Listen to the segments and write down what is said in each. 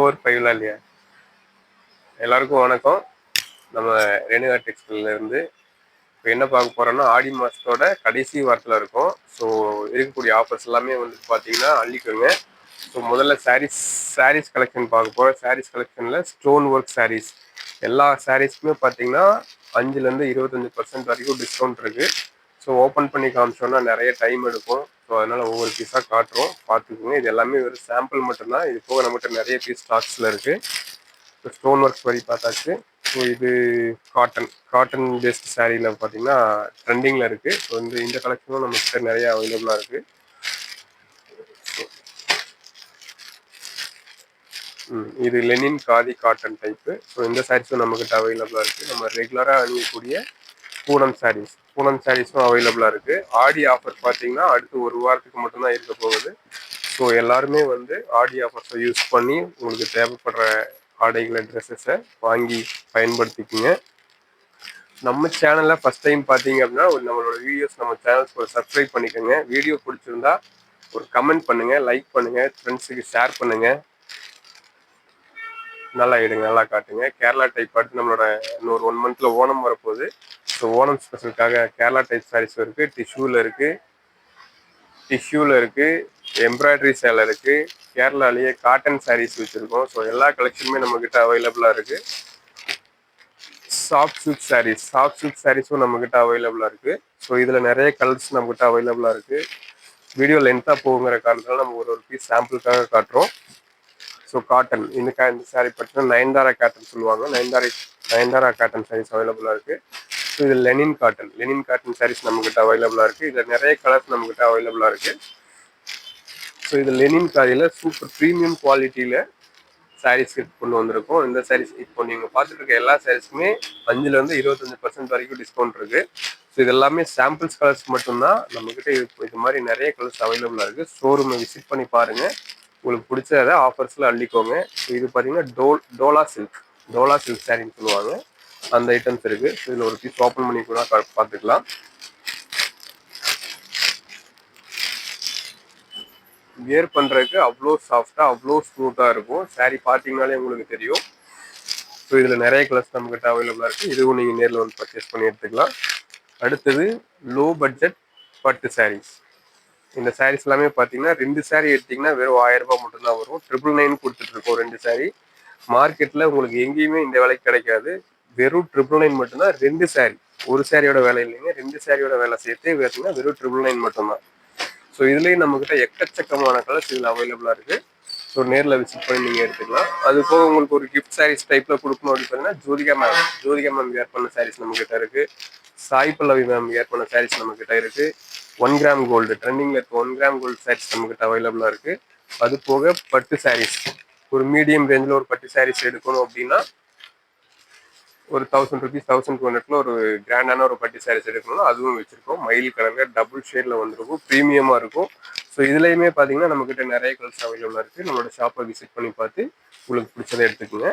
Four ஃபைவ்லாம் இல்லையா? எல்லாருக்கும் வணக்கம். நம்ம ரேணுகா டெக்ஸ்டைல்ல இருந்து இப்போ என்ன பார்க்க போறோம்னா ஆடி மாதத்தோட கடைசி வாரத்தில் இருக்கும். ஸோ இருக்கக்கூடிய ஆஃபர்ஸ் எல்லாமே வந்து பார்த்தீங்கன்னா அள்ளிக்கோங்க. ஸோ முதல்ல சாரீஸ் சாரீஸ் கலெக்ஷன் பார்க்க போகிறோம் சாரீஸ் கலெக்ஷனில் ஸ்டோன் ஒர்க் சாரீஸ் எல்லா சாரீஸ்க்குமே பார்த்தீங்கன்னா அஞ்சுலேருந்து இருபத்தஞ்சி பர்சன்ட் வரைக்கும் டிஸ்கவுண்ட் இருக்குது ஸோ ஓப்பன் பண்ணி காமிச்சோன்னா நிறைய டைம் எடுக்கும். ஸோ அதனால் ஒவ்வொரு பீஸாக காட்டுறோம். பார்த்துக்கோங்க. இது எல்லாமே ஒரு சாம்பிள் மட்டும்தான். இது போக நம்மகிட்ட நிறைய பீஸ் ஸ்டாக்ஸில் இருக்குது இப்போ ஸ்டோன் ஒர்க் வரி பார்த்தாச்சு. ஸோ இது காட்டன் காட்டன் பேஸ்ட் சாரியில் பார்த்தீங்கன்னா ட்ரெண்டிங்கில் இருக்குது ஸோ இந்த இந்த கலெக்ஷனும் நம்மகிட்ட நிறைய அவைலபிளாக இருக்குது ம், இது linen khadi cotton type so இந்த சாரீஸும் நம்மக்கிட்ட அவைலபிளாக இருக்குது நம்ம ரெகுலராக அணியக்கூடிய பூனம் சாரீஸ் பூனம் சாரீஸும் அவைலபிளாக இருக்குது ஆடி ஆஃபர் பார்த்தீங்கன்னா அடுத்து ஒரு வாரத்துக்கு மட்டும்தான் இருக்க போகுது. ஸோ எல்லாருமே வந்து ஆடி ஆஃபர்ஸை யூஸ் பண்ணி உங்களுக்கு தேவைப்படுற ஆடைகளை ட்ரெஸ்ஸஸை வாங்கி பயன்படுத்திக்கிங்க. நம்ம சேனலில் ஃபஸ்ட் டைம் பார்த்தீங்க அப்படின்னா நம்மளோட வீடியோஸ் நம்ம சேனல்ஸ்க்கு ஒரு சப்ஸ்கிரைப் பண்ணிக்கோங்க. வீடியோ பிடிச்சிருந்தா ஒரு கமெண்ட் பண்ணுங்கள் லைக் பண்ணுங்கள் ஃப்ரெண்ட்ஸுக்கு ஷேர் பண்ணுங்கள் நல்லா எடுங்க நல்லா காட்டுங்க. கேரளா டைப் அடுத்து நம்மளோட இன்னொரு ஒன் மந்த்தில் ஓணம் வரப்போகுது. ஸோ ஓணம் ஸ்பெஷலுக்காக கேரளா டைப் சாரீஸ் இருக்கு டிஷ்யூல இருக்கு டிஷ்யூல இருக்கு எம்ப்ராய்டரி சேலை இருக்கு கேரளாலேயே காட்டன் சாரீஸ் வச்சுருக்கோம். ஸோ எல்லா கலெக்ஷனுமே நம்ம அவைலபிளாக அவைலபிளா இருக்கு. Soft silk sarees soft silk சாரீஸும் நம்ம கிட்ட அவைலபிளா இருக்கு. ஸோ இதில் நிறைய கலர்ஸ் நம்ம கிட்ட அவைலபிளா இருக்கு. வீடியோ லென்த்தாக போகுங்கிற காரணத்தில் நம்ம ஒரு ஒரு பீஸ் சாம்பிளுக்காக காட்டுறோம். ஸோ காட்டன் இந்த கா இந்த சாரீ பார்த்தீங்கன்னா நயன்தாரா காட்டன் சொல்லுவாங்க. நயன்தாரா நயன்தாரா காட்டன் சாரீஸ் அவைலபிளாக இருக்குது ஸோ இது linen cotton linen cotton sarees நம்மக்கிட்ட அவைலபிளாக இருக்குது இதில் நிறைய கலர்ஸ் நம்மக்கிட்ட அவைலபிளாக இருக்குது ஸோ இது லெனின் காரியில் சூப்பர் ப்ரீமியம் குவாலிட்டியில் சாரீஸ் கொண்டு வந்திருக்கோம். இந்த சாரீஸ் இப்போ நீங்கள் பார்த்துட்டு இருக்க எல்லா சாரீஸுமே அஞ்சுலேருந்து இருபத்தஞ்சு பர்சன்ட் வரைக்கும் டிஸ்கவுண்ட் இருக்குது ஸோ இது எல்லாமே சாம்பிள்ஸ் கலர்ஸ் மட்டும்தான். நம்மக்கிட்ட இது இது மாதிரி நிறைய கலர்ஸ் அவைலபிளாக இருக்குது ஷோரூமை விசிட் பண்ணி பாருங்கள் உங்களுக்கு பிடிச்சத ஆஃபர்ஸில் அள்ளிக்கோங்க. ஸோ இது பார்த்தீங்கன்னா டோல் டோலா சில்க் டோலா சில்க் சாரின்னு சொல்லுவாங்க. அந்த ஐட்டம்ஸ் இருக்குது ஸோ இதில் ஒரு பீஸ் ஓப்பன் பண்ணி கூட பார்த்துக்கலாம். வியர் பண்ணுறதுக்கு அவ்வளோ சாஃப்டாக அவ்வளோ ஸ்மூத்தாக இருக்கும். saree பார்த்தீங்கனாலே உங்களுக்கு தெரியும். ஸோ இதில் நிறைய கலர்ஸ் நம்மக்கிட்ட அவைலபிளாக இருக்குது இதுவும் நீங்கள் நேரில் வந்து பர்ச்சேஸ் பண்ணி எடுத்துக்கலாம். அடுத்தது லோ பட்ஜெட் பட்டு சாரீஸ் இந்த சாரீஸ் எல்லாமே பார்த்தீங்கன்னா ரெண்டு சாரீ எடுத்தீங்கன்னா வெறும் ஆயிரம் ரூபாய் மட்டும்தான் வரும். ட்ரிபிள் நைன் கொடுத்துட்டு இருக்கோம் ரெண்டு saree. மார்க்கெட்டில் உங்களுக்கு எங்கேயுமே இந்த விலைக்கு கிடைக்காது. வெறும் ட்ரிபிள் நைன் மட்டும்தான் ரெண்டு saree. ஒரு சாரியோட வேலை இல்லைங்க ரெண்டு சாரியோட வேலை சேர்த்து பார்த்தீங்கன்னா வெறும் ட்ரிபிள் நைன் மட்டும்தான். ஸோ இதுலேயும் நம்மக்கிட்ட எக்கச்சக்கமான கலர்ஸ் இதில் அவைலபிளாக இருக்குது ஸோ நேரில் விசிட் பண்ணி நீங்கள் எடுத்துக்கலாம். அது போக உங்களுக்கு ஒரு கிஃப்ட் சாரீஸ் டைப்பில் கொடுக்கணும் அப்படின்னு பார்த்தீங்கன்னா Jyothika ma'am Jyothika ma'am wear பண்ண சாரீஸ் நம்மக்கிட்ட இருக்குது சாய் பல்லவி மேம் வேர் பண்ண சாரீஸ் நம்மக்கிட்ட இருக்குது ஒன் கிராம் கோல்டு ட்ரெண்டிங்கில் இருக்க ஒன் கிராம் கோல்டு சாரீஸ் நம்மக்கிட்ட அவைலபிளாக இருக்குது அது போக பட்டு சாரீஸ் ஒரு மீடியம் ரேஞ்சில் ஒரு பட்டு சாரீஸ் எடுக்கணும் அப்படின்னா ஒரு தௌசண்ட் ருபீஸ் தௌசண்ட் டூ ஹண்ட்ரட்ல ஒரு கிராண்டான ஒரு பட்டி சாரீஸ் எடுக்கணும் அதுவும் வச்சிருக்கோம். மயில் கலர்ல டபுள் ஷேட்ல வந்திருக்கும். ப்ரீமியமா இருக்கும். ஸோ இதுலயுமே பாத்தீங்கன்னா நம்ம கிட்ட நிறைய கலர்ஸ் அவைலபிளா இருக்கு. நம்மளோட ஷாப்பை விசிட் பண்ணி பார்த்து உங்களுக்கு பிடிச்சதை எடுத்துக்கோங்க.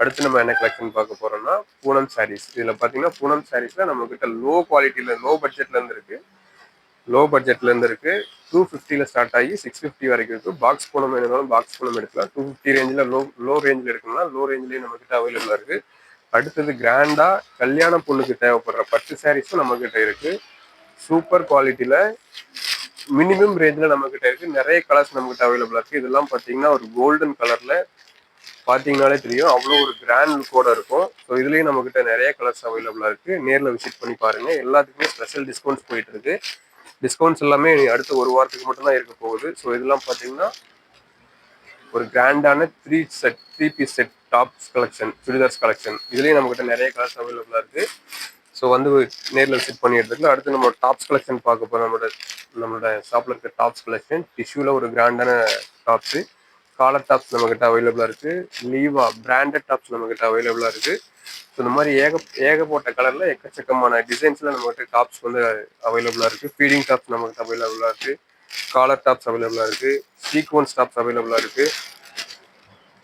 அடுத்து நம்ம என்ன கலெக்ஷன் பார்க்க போறோம்னா பூனம் சாரீஸ் இதுல பாத்தீங்கன்னா பூனம் சாரீஸ்ல நம்ம கிட்ட லோ குவாலிட்டியில லோ பட்ஜெட்ல இருந்து இருக்கு. லோ பட்ஜெட்ல இருந்து இருக்கு. டூ ஃபிஃப்டியில் ஸ்டார்ட் ஆகி சிக்ஸ் ஃபிஃப்டி வரைக்கும் இருக்கு. பாக்ஸ் பூனம் வேணும்னாலும் பாக்ஸ் பூனம் எடுக்கலாம். டூ ஃபிஃப்டி ரேஞ்சில் லோ லோ ரேஞ்சில் எடுக்கணும்னா லோ ரேஞ்சிலேயே நம்ம கிட்ட அவைலபிளாக இருக்கு. அடுத்தது கிராண்டா கல்யாண பொண்ணுக்கு தேவைப்படுற பட்டு சாரீஸும் நம்ம கிட்ட இருக்கு. சூப்பர் குவாலிட்டியில மினிமம் ரேஞ்சில் நம்ம கிட்ட இருக்கு. நிறைய கலர்ஸ் நம்ம கிட்ட அவைலபிளா இருக்கு. இதெல்லாம் பார்த்தீங்கன்னா ஒரு கோல்டன் கலர்ல பார்த்தீங்கனாலே தெரியும். அவ்வளோ ஒரு கிராண்ட் லுக்கோட இருக்கும். ஸோ இதுலேயும் நம்ம கிட்ட நிறைய கலர்ஸ் அவைலபிளாக இருக்கு. நேரில் விசிட் பண்ணி பாருங்க. எல்லாத்துக்குமே ஸ்பெஷல் டிஸ்கவுண்ட்ஸ் போயிட்டு இருக்கு. டிஸ்கவுண்ட்ஸ் எல்லாமே அடுத்த ஒரு வாரத்துக்கு மட்டும் தான் இருக்க போகுது. ஸோ இதெல்லாம் பார்த்தீங்கன்னா ஒரு கிராண்டான three set three piece set tops collection churidars collection இதுலேயும் நம்மக்கிட்ட நிறைய கலர்ஸ் அவைலபிளாக இருக்குது ஸோ வந்து நேரில் விசிட் பண்ணி எடுத்துக்கலாம். அடுத்து நம்ம டாப்ஸ் கலெக்ஷன் பார்க்க போகிறோம் நம்மளோட நம்மளோட ஷாப்பில் இருக்க டாப்ஸ் கலெக்ஷன். டிஷ்யூவில் ஒரு கிராண்டான டாப்ஸு காலர் டாப்ஸ் நம்மக்கிட்ட அவைலபிளாக இருக்குது லீவா பிராண்டட் டாப்ஸ் நம்மக்கிட்ட அவைலபிளாக இருக்குது ஸோ இந்த மாதிரி ஏக ஏகப்பட்ட கலரில் எக்கச்சக்கமான டிசைன்ஸில் நம்மகிட்ட டாப்ஸ் வந்து அவைலபிளாக இருக்குது ஃபீடிங் டாப்ஸ் நம்மகிட்ட அவைலபிளாக இருக்குது காலர் டாப்ஸ் அவைலபிளாக இருக்குது சீக்வன்ஸ் டாப்ஸ் அவைலபிளாக இருக்குது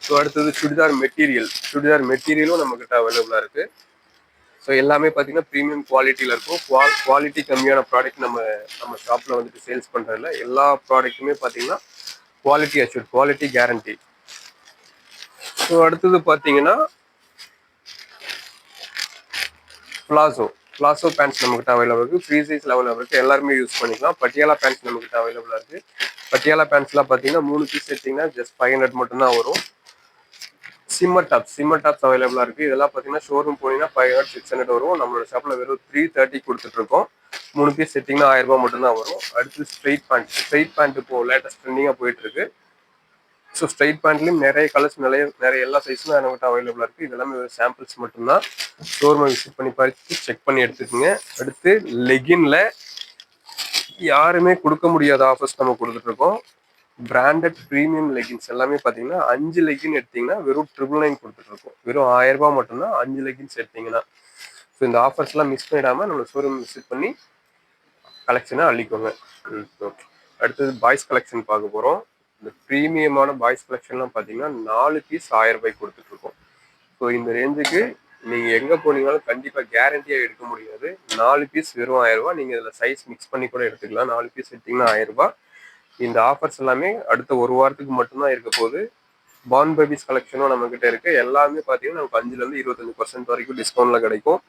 ஸோ அடுத்தது சுடிதார் மெட்டீரியல் சுடிதார் மெட்டீரியலும் நம்மக்கிட்ட அவைலபிளாக இருக்குது ஸோ எல்லாமே பார்த்தீங்கன்னா ப்ரீமியம் குவாலிட்டியில் இருக்கும். குவா குவாலிட்டி கம்மியான ப்ராடக்ட் நம்ம நம்ம ஷாப்பில் வந்துட்டு சேல்ஸ் பண்ணுறதில்ல எல்லா ப்ராடக்ட்டுமே பார்த்தீங்கன்னா quality assure quality guarantee so அடுத்தது பார்த்தீங்கன்னா பிளாசோ பிளாசோ பேண்ட்ஸ் நம்மகிட்ட அவைலபிள் இருக்குது ஃப்ரீ சைஸ் லெவலில் இருக்குது எல்லாருமே யூஸ் பண்ணிக்கலாம். பட்டியாலா பேண்ட்ஸ் நம்மகிட்ட அவைலபிளாக இருக்குது பட்டியாலா பேண்ட்ஸ்லாம் பார்த்தீங்கன்னா மூணு பீஸ் எடுத்தீங்கன்னா ஜஸ்ட் ஃபைவ் ஹண்ட்ரட் மட்டும்தான் வரும். சிம்மர் டாப்ஸ் சிம்மர் டாப்ஸ் அவைலபிளாக இருக்குது இதெல்லாம் பார்த்தீங்கன்னா ஷோரூம் போனீங்கன்னா ஃபைவ் ஹண்ட்ரட் சிக்ஸ் ஹண்ட்ரட் வரும். நம்மளோட ஷாப்பில் வெறும் த்ரீ தேர்ட்டி கொடுத்துட்ருக்கோம் மூணு பீஸ் செட்டிங்கன்னா ஆயிரம் ரூபாய் மட்டும்தான் வரும். அடுத்து ஸ்ட்ரெயிட் பேண்ட் ஸ்ட்ரைட் பேண்ட் இப்போ லேட்டஸ்ட் ட்ரெண்டிங்காக போயிட்டுருக்கு ஸோ ஸ்ட்ரைட் பேண்ட்லேயும் நிறைய கலர்ஸ் நிறைய நிறைய எல்லா சைஸும் நம்மகிட்ட அவைலபிளாக இருக்குது இதெல்லாமே சாம்பிள்ஸ் மட்டும்தான். ஷோரூமை விசிட் பண்ணி பார்த்து செக் பண்ணி எடுத்துக்கோங்க. அடுத்து லெகின்ல யாருமே கொடுக்க முடியாத ஆஃபர்ஸ் நம்ம கொடுத்துட்ருக்கோம் பிராண்டட் ப்ரீமியம் லெகின்ஸ் எல்லாமே பார்த்தீங்கன்னா அஞ்சு லெகின் எடுத்தீங்கன்னா வெறும் ட்ரிபிள் நைன் கொடுத்துட்ருக்கோம். வெறும் ஆயிரம் ரூபாய் மட்டும்தான் அஞ்சு லெகின்ஸ் எடுத்தீங்கன்னா. ஸோ இந்த ஆஃபர்ஸ்லாம் மிஸ் பண்ணிடாமல் நம்ம ஷோரூம் விசிட் பண்ணி கலெக்ஷனை அள்ளிக்கோங்க. ஓகே அடுத்தது பாய்ஸ் கலெக்ஷன் பார்க்க போகிறோம் இந்த ப்ரீமியமான பாய்ஸ் கலெக்ஷன்லாம் பார்த்தீங்கன்னா நாலு பீஸ் ஆயிரம் ரூபாய் கொடுத்துட்ருக்கோம். ஸோ இந்த ரேஞ்சுக்கு நீங்கள் எங்கே போனீங்கனாலும் கண்டிப்பாக கேரண்டியாக எடுக்க முடியாது. நாலு பீஸ் வெறும் ஆயிரம் நீங்கள் இதில் சைஸ் மிக்ஸ் பண்ணி கூட எடுத்துக்கலாம். நாலு பீஸ் எடுத்தீங்கன்னா ஆயிரம் ரூபாய். இந்த ஆஃபர்ஸ் எல்லாமே அடுத்த ஒரு வாரத்துக்கு மட்டும்தான் இருக்க போகுது. பான் பேபிஸ் கலெக்ஷனும் நம்மக்கிட்ட இருக்குது எல்லாமே பார்த்தீங்கன்னா நமக்கு அஞ்சுலேருந்து இருபத்தஞ்சு பர்சன்ட் வரைக்கும் டிஸ்கவுண்ட்டில் கிடைக்கும்.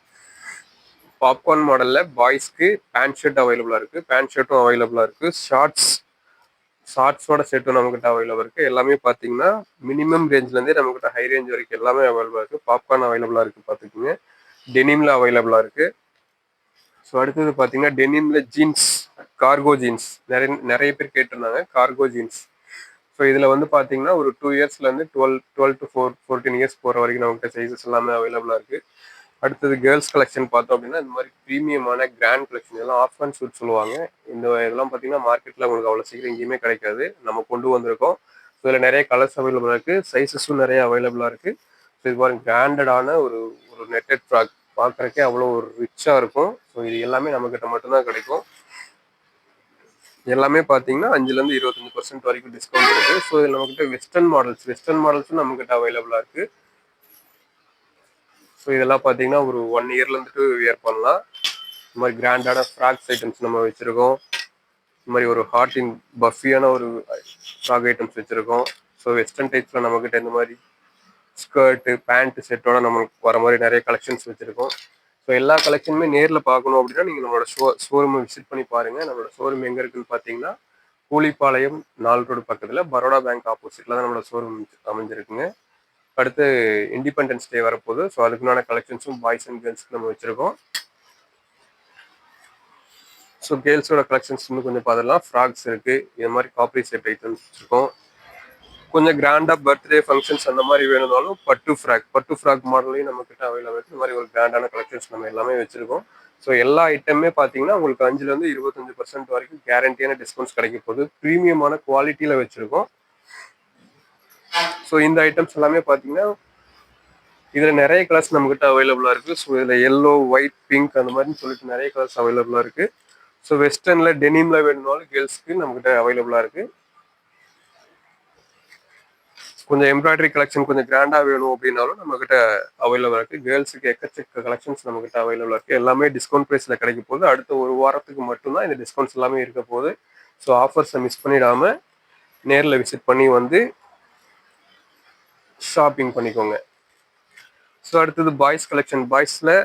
பாப்கார்ன் மாடலில் பாய்ஸ்க்கு பேண்ட் ஷர்ட் அவைலபிளாக இருக்குது பேண்ட் ஷர்ட்டும் அவைலபிளாக இருக்குது ஷார்ட்ஸ் ஷார்ட்ஸோட செட்டும் நம்மக்கிட்ட அவைலபிள் இருக்குது எல்லாமே பார்த்தீங்கன்னா மினிமம் ரேஞ்ச்லேருந்தே நம்மக்கிட்ட ஹை ரேஞ்ச் வரைக்கும் எல்லாமே அவைலபிளாக இருக்குது பாப்கார்ன் அவைலபிளாக இருக்குது பார்த்துக்குங்க டெனிமில் அவைலபிளாக இருக்குது ஸோ அடுத்தது பார்த்தீங்கன்னா டெனிமில் ஜீன்ஸ் கார்கோ ஜீன்ஸ் நிறைய நிறைய பேர் கேட்டிருந்தாங்க கார்கோ ஜீன்ஸ் ஸோ இதில் வந்து பார்த்தீங்கன்னா ஒரு two இயர்ஸ்லேருந்து twelve twelve to four fourteen years போகிற வரைக்கும் நம்மகிட்ட சைஸஸ் எல்லாமே அவைலபிளாக இருக்குது அடுத்தது கேர்ள்ஸ் கலெக்ஷன் பார்த்தோம் அப்படின்னா இந்த மாதிரி ப்ரீமியமான கிராண்ட் கலெக்ஷன் இதெல்லாம் ஆஃப் அண்ட் சூட் சொல்லுவாங்க. இந்த இதெல்லாம் பார்த்தீங்கன்னா மார்க்கெட்டில் உங்களுக்கு அவ்வளோ சீக்கிரம் எங்கேயுமே கிடைக்காது. நம்ம கொண்டு வந்திருக்கோம். ஸோ இதில் நிறைய கலர்ஸ் அவைலபிளாக இருக்குது சைஸஸும் நிறைய அவைலபிளாக இருக்குது ஸோ இது மாதிரி கிராண்டடான ஒரு ஒரு நெட்டட் ஃப்ராக் பார்க்குறக்கே அவ்வளோ ஒரு ரிச்சாக இருக்கும். ஸோ இது எல்லாமே நம்மக்கிட்ட மட்டும்தான் கிடைக்கும். எல்லாமே பார்த்தீங்கன்னா அஞ்சுலேருந்து இருபத்தஞ்சு பர்சன்ட் வரைக்கும் டிஸ்கவுண்ட் இருக்குது ஸோ இதில் நம்மக்கிட்ட வெஸ்டர்ன் மாடல்ஸ் வெஸ்டர்ன் மாடல்ஸும் நம்மக்கிட்ட அவைலபிளாக இருக்குது ஸோ இதெல்லாம் பார்த்தீங்கன்னா ஒரு ஒன் இயர்லேருந்துட்டு வியர் பண்ணலாம். இந்த மாதிரி கிராண்டான ஃப்ராக்ஸ் ஐட்டம்ஸ் நம்ம வச்சுருக்கோம். இந்த மாதிரி ஒரு ஹாட் பஃபியான ஒரு ஃப்ராக் ஐட்டம்ஸ் வச்சுருக்கோம். ஸோ வெஸ்டர்ன் டைப்ஸில் நம்மக்கிட்ட இந்த மாதிரி ஸ்கர்ட்டு பேண்ட்டு செட்டோட நம்மளுக்கு வர மாதிரி நிறைய கலெக்ஷன்ஸ் வச்சுருக்கோம். ஸோ எல்லா கலெக்ஷனுமே நேரில் பார்க்கணும் அப்படின்னா நீங்கள் நம்மளோட ஷோ ஷோரூமை விசிட் பண்ணி பாருங்கள் நம்மளோட ஷோரூம் எங்கே இருக்குன்னு பார்த்தீங்கன்னா கூலிப்பாளையம் நாலு ரோடு பக்கத்தில் பரோடா பேங்க் ஆப்போசிட்டில் தான் நம்மளோட ஷோரூம் அமைஞ்சிருக்குங்க. அடுத்து இண்டிபெண்டன்ஸ் டே வரப்போகுது. ஸோ அதுக்குண்டான கலெக்ஷன்ஸும் பாய்ஸ் அண்ட் கேர்ள்ஸ்க்கு நம்ம வச்சுருக்கோம். ஸோ கேர்ள்ஸோட கலெக்ஷன்ஸ் இன்னும் கொஞ்சம் பார்த்துடலாம். ஃப்ராக்ஸ் இருக்குது இது மாதிரி காப்பரி செட் ஐட்டம்ஸ் வச்சுருக்கோம். கொஞ்சம் கிராண்டாக பர்த்டே ஃபங்க்ஷன்ஸ் அந்த மாதிரி வேணும்னாலும் பட்டு ஃப்ராக் பட்டு ஃப்ராக் மாடலையும் நம்மக்கிட்ட அவைலபிள் இந்த மாதிரி ஒரு கிராண்டான கலெக்ஷன்ஸ் நம்ம எல்லாமே வச்சுருக்கோம். ஸோ எல்லா ஐட்டமே பார்த்தீங்கன்னா உங்களுக்கு அஞ்சுலேருந்து இருபத்தஞ்சு பர்சன்ட் வரைக்கும் கேரண்டியான டிஸ்கவுண்ட்ஸ் கிடைக்க போகுது. ப்ரீமியமான குவாலிட்டியில் வச்சுருக்கோம். ஸோ இந்த ஐட்டம்ஸ் எல்லாமே பார்த்தீங்கன்னா இதில் நிறைய கலர்ஸ் நம்மக்கிட்ட அவைலபிளாக இருக்குது ஸோ இதில் எல்லோ ஒயிட் பிங்க் அந்த மாதிரி சொல்லிட்டு நிறைய கலர்ஸ் அவைலபிளாக இருக்குது ஸோ வெஸ்டர்னில் டெனிமில் வேணும்னாலும் கேர்ள்ஸ்க்கு நம்மக்கிட்ட அவைலபிளாக இருக்குது கொஞ்சம் எம்ப்ராய்டரி கலெக்ஷன் கொஞ்சம் கிராண்டாக வேணும் அப்படின்னாலும் நம்மக்கிட்ட அவைலபிளாக இருக்குது கேர்ள்ஸுக்கு எக்கச்சக்க கலெக்ஷன்ஸ் நம்மக்கிட்ட அவைலபிளாக இருக்குது எல்லாமே டிஸ்கவுண்ட் ப்ரைஸில் கிடைக்க போகுது. அடுத்த ஒரு வாரத்துக்கு மட்டும்தான் இந்த டிஸ்கவுண்ட்ஸ் எல்லாமே இருக்க போகுது. ஸோ ஆஃபர்ஸை மிஸ் பண்ணிடாமல் நேரில் விசிட் பண்ணி வந்து ஷாப்பிங் பண்ணிக்கோங்க. ஸோ அடுத்தது boys collection பாய்ஸில்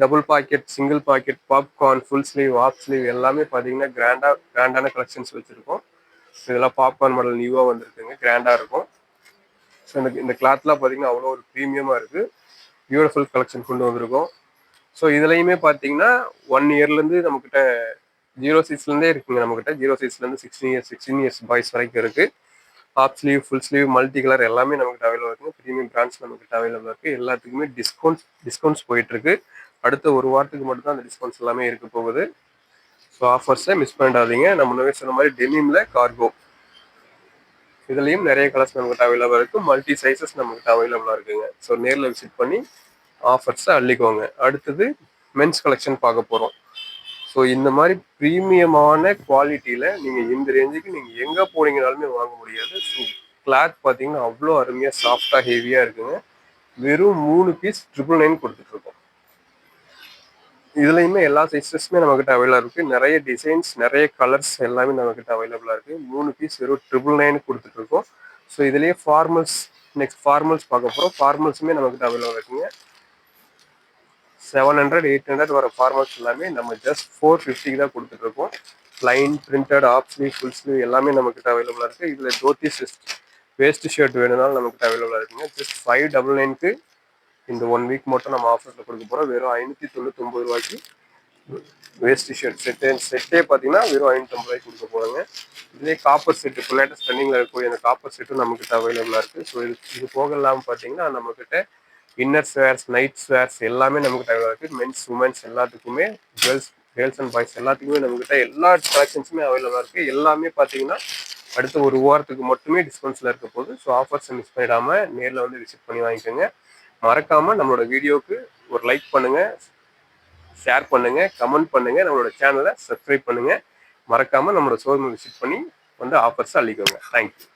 double pocket single pocket popcorn full sleeve off sleeve எல்லாமே பார்த்தீங்கன்னா கிராண்டாக கிராண்டான கலெக்ஷன்ஸ் வச்சுருக்கோம். இதெல்லாம் பாப்கார்ன் மாடல் நியூவாக வந்திருக்குங்க. கிராண்டாக இருக்கும். ஸோ இந்த இந்த கிளாத்லாம் பார்த்தீங்கன்னா அவ்வளோ ஒரு ப்ரீமியமாக இருக்குது பியூட்டிஃபுல் கலெக்ஷன் கொண்டு வந்திருக்கோம். ஸோ இதுலையுமே பார்த்தீங்கன்னா ஒன் இயர்லேருந்து நம்மக்கிட்ட ஜீரோ சைஸ்லேருந்தே இருக்குங்க நம்மக்கிட்ட zero சைஸ்லேருந்து sixteen years sixteen years boys வரைக்கும் இருக்குது half sleeve full sleeve multi colour எல்லாமே நமக்கு அவைலபிள் இருக்குங்க ப்ரீமியம் பிராண்ட்ஸ் நமக்கு அவைலபிள் இருக்குது எல்லாத்துக்குமே டிஸ்கவுண்ட்ஸ் டிஸ்கவுண்ட்ஸ் போயிட்டுருக்கு. அடுத்த ஒரு வாரத்துக்கு மட்டும்தான் அந்த டிஸ்கவுண்ட்ஸ் எல்லாமே இருக்க போகுது. ஸோ ஆஃபர்ஸை மிஸ் பண்ணிடாதீங்க. நம்ம முன்னாடி சொன்ன மாதிரி டெனிமில் கார்கோ இதுலேயும் நிறைய கலர்ஸ் நம்மகிட்ட அவைலபிளாக இருக்குது மல்டி சைஸஸ் நம்மகிட்ட அவைலபிளாக இருக்குங்க. ஸோ நேரில் விசிட் பண்ணி ஆஃபர்ஸை அள்ளிக்கோங்க. அடுத்தது மென்ஸ் கலெக்ஷன் பார்க்க போகிறோம் ஸோ இந்த மாதிரி ப்ரீமியமான குவாலிட்டியில் நீங்கள் இந்த ரேஞ்சுக்கு நீங்கள் எங்கே போனீங்கனாலுமே வாங்க முடியாது. ஸோ கிளாத் பார்த்தீங்கன்னா அவ்வளோ அருமையாக சாஃப்டாக ஹெவியாக இருக்குங்க. வெறும் மூணு பீஸ் ட்ரிபிள் நைன் கொடுத்துட்ருக்கோம் இதுலையுமே எல்லா சைஸஸுமே நம்மக்கிட்ட அவைலபிளாக இருக்குது நிறைய டிசைன்ஸ் நிறைய கலர்ஸ் எல்லாமே நம்மக்கிட்ட அவைலபிளாக இருக்குது மூணு பீஸ் வெறும் ட்ரிபிள் நைன் கொடுத்துட்ருக்கோம் ஸோ இதுலேயே ஃபார்மல்ஸ் நெக்ஸ்ட் ஃபார்மல்ஸ் பார்க்க போகிறோம் ஃபார்மல்ஸுமே நம்மக்கிட்ட அவைலபிள் இருக்குங்க. செவன் ஹண்ட்ரட் எயிட் ஹண்ட்ரட் வர ஃபார்மல்ஸ் எல்லாமே நம்ம ஜஸ்ட் ஃபோர் ஃபிஃப்டிக்கு தான் கொடுத்துட்ருக்கோம் line printed off sleeve full sleeve எல்லாமே நம்மக்கிட்ட அவைலபிளாக இருக்குது இதில் தோத்தி வேஸ்ட் ஷர்ட் வேணும்னாலும் நமக்கு அவைலபிளாக இருக்குங்க. ஜஸ்ட் ஃபைவ் டபுள் நைனுக்கு இந்த ஒன் வீக் மட்டும் நம்ம ஆஃபரில் கொடுக்க போகிறோம் வெறும் ஐநூற்றி தொண்ணூத்தொம்பது ரூபாய்க்கு வேஸ்ட் ஷர்ட் செட்டு செட்டே பார்த்தீங்கன்னா வெறும் ஐநூற்றம்பது ரூபாய்க்கு கொடுக்க போகிறாங்க இதுலேயே காப்பர் செட்டு இப்போ லேட்டஸ்ட் ரன்னிங்கில் இருக்கக்கூடிய அந்த காப்பர் செட்டும் நம்மக்கிட்ட அவைலபிளாக இருக்குது ஸோ இது இது போக இல்லாமல் பார்த்தீங்கன்னா நம்மக்கிட்ட இன்னர் ஸ்வேர்ஸ் நைட் ஸ்வேர்ஸ் எல்லாமே நமக்கு அவைலபிளாக இருக்குது மென்ஸ் உமன்ஸ் எல்லாத்துக்குமே கேர்ள்ஸ் கேர்ள்ஸ் அண்ட் பாய்ஸ் எல்லாத்துக்குமே நம்மக்கிட்ட எல்லா கலெக்ஷன்ஸுமே அவைலபிளாக இருக்குது எல்லாமே பார்த்தீங்கன்னா அடுத்த ஒரு வாரத்துக்கு மட்டுமே டிஸ்கவுண்ட்ஸில் இருக்க போகுது. ஸோ ஆஃபர்ஸை மிஸ் பண்ணிடாமல் நேரில் வந்து விசிட் பண்ணி வாங்கிக்கோங்க. மறக்காமல் நம்மளோட வீடியோவுக்கு ஒரு லைக் பண்ணுங்கள் ஷேர் பண்ணுங்கள் கமெண்ட் பண்ணுங்கள் நம்மளோட சேனலை சப்ஸ்கிரைப் பண்ணுங்கள் மறக்காமல் நம்மளோட ஷோரூமை விசிட் பண்ணி வந்து ஆஃபர்ஸ் அள்ளிக்கோங்க. தேங்க்யூ